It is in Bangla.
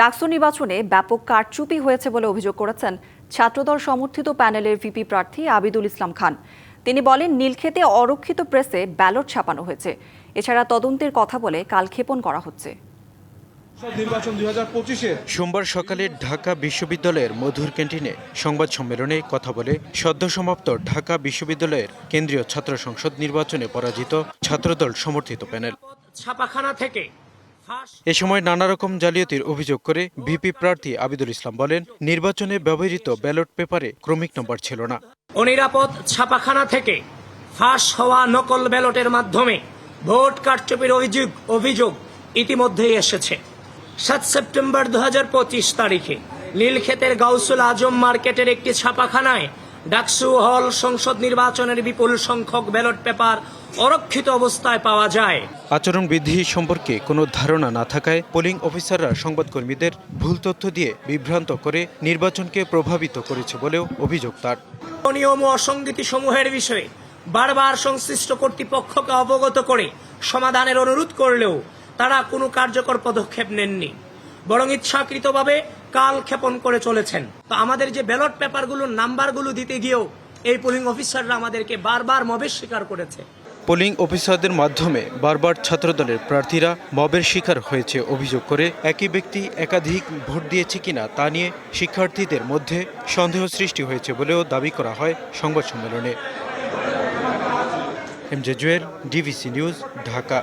ডাকসু নির্বাচনে ব্যাপক কারচুপি হয়েছে বলে অভিযোগ করেছেন ছাত্রদল সমর্থিত প্যানেলের ভিপি প্রার্থী আবিদুল ইসলাম খান। তিনি বলেন নীলক্ষেতে অরক্ষিত প্রেসে ব্যালট ছাপানো হয়েছে। এছাড়া তদন্তের কথা বলে কালক্ষেপণ করা হচ্ছে। সোমবার সকালে ঢাকা বিশ্ববিদ্যালয়ের মধুর ক্যান্টিনে সংবাদ সম্মেলনে কথা বলে সদ্য সমাপ্ত ঢাকা বিশ্ববিদ্যালয়ের কেন্দ্রীয় ছাত্র সংসদ নির্বাচনে পরাজিত ছাত্রদল সমর্থিত প্যানেল। ছাপাখানা থেকে এ সময় নানা রকম জালিয়াতির অভিযোগ করে ভিপি প্রার্থী আবিদুল ইসলাম বলেন, নির্বাচনে ব্যবহৃত ব্যালট পেপারে ক্রমিক নম্বর ছিল না। অনিরাপদ ছাপাখানা থেকে ফাঁস হওয়া নকল ব্যালটের মাধ্যমে ভোট কারচুপির অভিযোগ অভিযোগ ইতিমধ্যেই এসেছে। সাত সেপ্টেম্বর দু হাজার পঁচিশ তারিখে নীলক্ষেতের গাউসুল আজম মার্কেটের একটি ছাপাখানায় ডাকসু হল সংসদ নির্বাচনের বিপুল সংখ্যক ব্যালট পেপার অরক্ষিত অবস্থায় পাওয়া যায়। আচরণ আচরণবিধি সম্পর্কে কোনো ধারণা না থাকায় পোলিং অফিসাররা সংবাদকর্মীদের ভুল তথ্য দিয়ে বিভ্রান্ত করে নির্বাচনকে প্রভাবিত করেছে বলেও অভিযোগ তার। নিয়ম ও অসঙ্গতি সমূহের বিষয়ে বারবার সংশ্লিষ্ট কর্তৃপক্ষকে অবগত করে সমাধানের অনুরোধ করলেও তারা কোনো কার্যকর পদক্ষেপ নেননি। বরং ইচ্ছাকৃতভাবে কাল ক্ষেপণ করে চলেছেন। তো আমাদের যে ব্যালট পেপারগুলোর নাম্বারগুলো দিতে গিয়েও এই পোলিং অফিসাররা আমাদেরকে বারবার মবের স্বীকার করেছে। পোলিং অফিসারদের মাধ্যমে বারবার ছাত্রদলের প্রার্থীরা মবের শিকার হয়েছে অভিযোগ করে একই ব্যক্তি একাধিক ভোট দিয়েছে কিনা তা নিয়ে শিক্ষার্থীদের মধ্যে সন্দেহ সৃষ্টি হয়েছে বলেও দাবি করা হয় সংবাদ সম্মেলনে। M J Jewel DVC news, Dhaka.